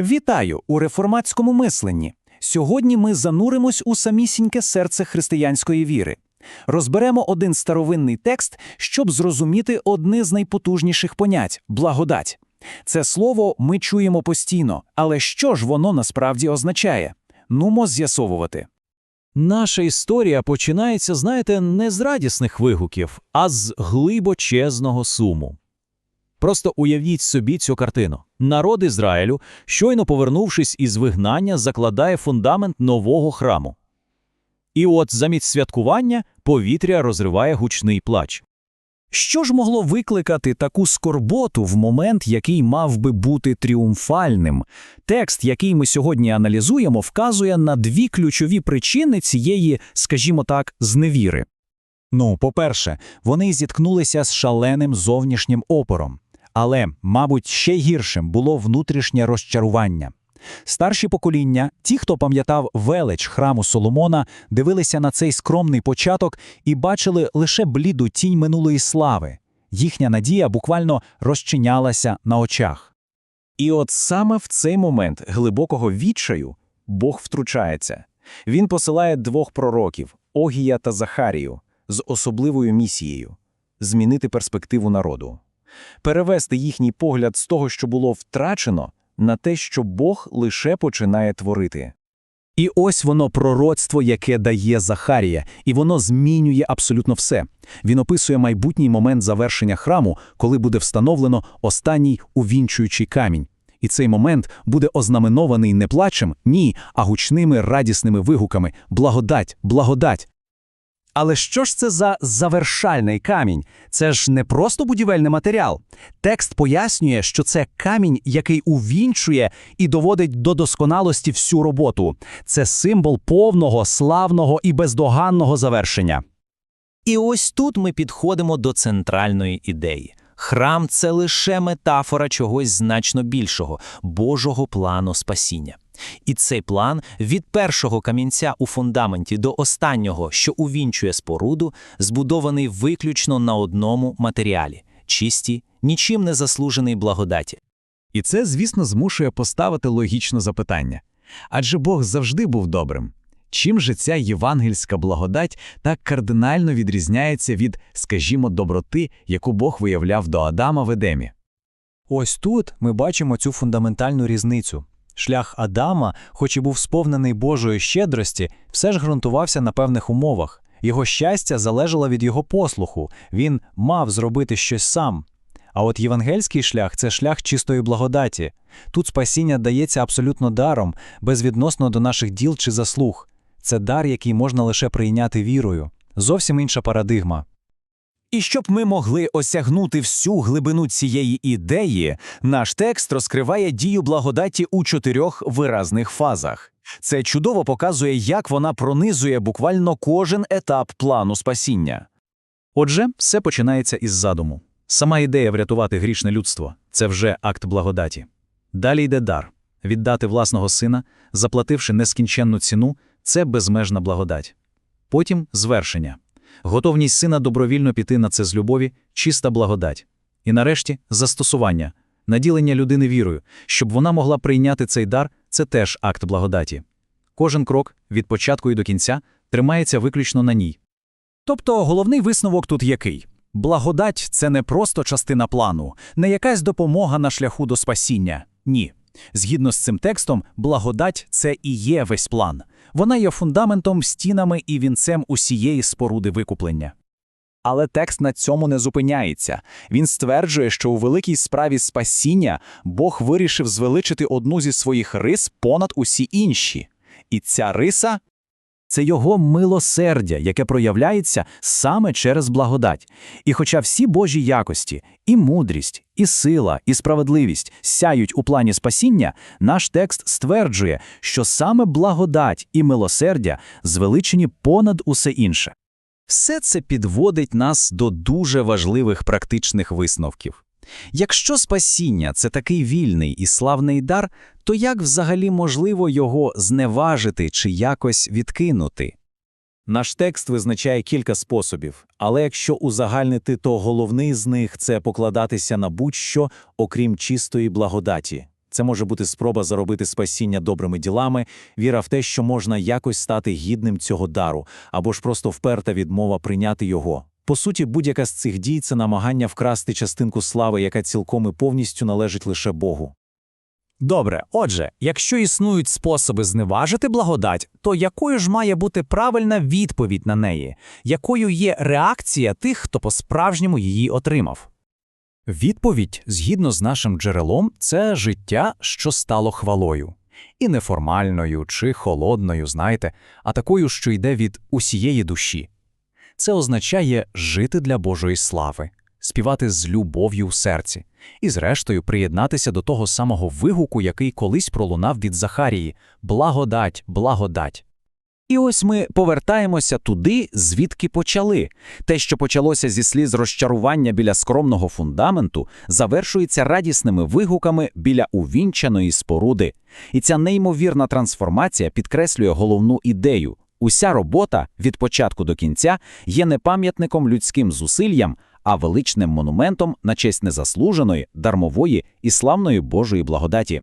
Вітаю у реформатському мисленні. Сьогодні ми зануримось у самісіньке серце християнської віри. Розберемо один старовинний текст, щоб зрозуміти одне з найпотужніших понять благодать. Це слово ми чуємо постійно, але що ж воно насправді означає? Нумо з'ясовувати. Наша історія починається, знаєте, не з радісних вигуків, а з глибочезного суму. Просто уявіть собі цю картину. Народ Ізраїлю, щойно повернувшись із вигнання, закладає фундамент нового храму. І от замість святкування повітря розриває гучний плач. Що ж могло викликати таку скорботу в момент, який мав би бути тріумфальним? Текст, який ми сьогодні аналізуємо, вказує на дві ключові причини цієї, скажімо так, зневіри. Ну, по-перше, вони зіткнулися з шаленим зовнішнім опором. Але, мабуть, ще гіршим було внутрішнє розчарування. Старші покоління, ті, хто пам'ятав велич храму Соломона, дивилися на цей скромний початок і бачили лише бліду тінь минулої слави. Їхня надія буквально розчинялася на очах. І от саме в цей момент глибокого відчаю Бог втручається. Він посилає двох пророків Огія та Захарію з особливою місією змінити перспективу народу, перевести їхній погляд з того, що було втрачено, на те, що Бог лише починає творити. І ось воно пророцтво, яке дає Захарія, і воно змінює абсолютно все. Він описує майбутній момент завершення храму, коли буде встановлено останній увінчуючий камінь. І цей момент буде ознаменований не плачем, ні, а гучними радісними вигуками «Благодать! Благодать!». Але що ж це за завершальний камінь? Це ж не просто будівельний матеріал. Текст пояснює, що це камінь, який увінчує і доводить до досконалості всю роботу. Це символ повного, славного і бездоганного завершення. І ось тут ми підходимо до центральної ідеї. Храм це лише метафора чогось значно більшого Божого плану спасіння. І цей план від першого камінця у фундаменті до останнього, що увінчує споруду, збудований виключно на одному матеріалі чисті, нічим не заслужений благодаті. І це, звісно, змушує поставити логічне запитання. Адже Бог завжди був добрим. Чим же ця євангельська благодать так кардинально відрізняється від, скажімо, доброти, яку Бог виявляв до Адама в Едемі? Ось тут ми бачимо цю фундаментальну різницю. Шлях Адама, хоч і був сповнений Божої щедрості, все ж ґрунтувався на певних умовах. Його щастя залежало від його послуху, він мав зробити щось сам. А от євангельський шлях це шлях чистої благодаті. Тут спасіння дається абсолютно даром, безвідносно до наших діл чи заслуг. Це дар, який можна лише прийняти вірою. Зовсім інша парадигма. І щоб ми могли осягнути всю глибину цієї ідеї, наш текст розкриває дію благодаті у чотирьох виразних фазах. Це чудово показує, як вона пронизує буквально кожен етап плану спасіння. Отже, все починається із задуму. Сама ідея врятувати грішне людство це вже акт благодаті. Далі йде дар віддати власного сина, заплативши нескінченну ціну, це безмежна благодать. Потім звершення. Готовність сина добровільно піти на це з любові, чиста благодать. І нарешті застосування, наділення людини вірою, щоб вона могла прийняти цей дар, це теж акт благодаті. Кожен крок від початку і до кінця тримається виключно на ній. Тобто головний висновок тут який? Благодать це не просто частина плану, не якась допомога на шляху до спасіння. Ні. Згідно з цим текстом, благодать це і є весь план. Вона є фундаментом, стінами і вінцем усієї споруди викуплення. Але текст на цьому не зупиняється. Він стверджує, що у великій справі спасіння Бог вирішив звеличити одну зі своїх рис понад усі інші. І ця риса це його милосердя, яке проявляється саме через благодать. І хоча всі Божі якості, і мудрість, і сила, і справедливість сяють у плані спасіння, наш текст стверджує, що саме благодать і милосердя звеличені понад усе інше. Все це підводить нас до дуже важливих практичних висновків. Якщо спасіння це такий вільний і славний дар, то як взагалі можливо його зневажити чи якось відкинути? Наш текст визначає кілька способів, але якщо узагальнити, то головний з них це покладатися на будь-що, окрім чистої благодаті. Це може бути спроба заробити спасіння добрими ділами, віра в те, що можна якось стати гідним цього дару, або ж просто вперта відмова прийняти його. По суті, будь-яка з цих дій це намагання вкрасти частинку слави, яка цілком і повністю належить лише Богу. Добре, отже, якщо існують способи зневажити благодать, то якою ж має бути правильна відповідь на неї? Якою є реакція тих, хто по-справжньому її отримав? Відповідь, згідно з нашим джерелом, це життя, що стало хвалою. І не формальною чи холодною, знаєте, а такою, що йде від усієї душі. Це означає жити для Божої слави, співати з любов'ю в серці, і, зрештою, приєднатися до того самого вигуку, який колись пролунав від Захарії благодать, благодать. І ось ми повертаємося туди, звідки почали. Те, що почалося зі сліз розчарування біля скромного фундаменту, завершується радісними вигуками біля увінчаної споруди. І ця неймовірна трансформація підкреслює головну ідею. Уся робота від початку до кінця є не пам'ятником людським зусиллям, а величним монументом на честь незаслуженої, дармової і славної Божої благодаті.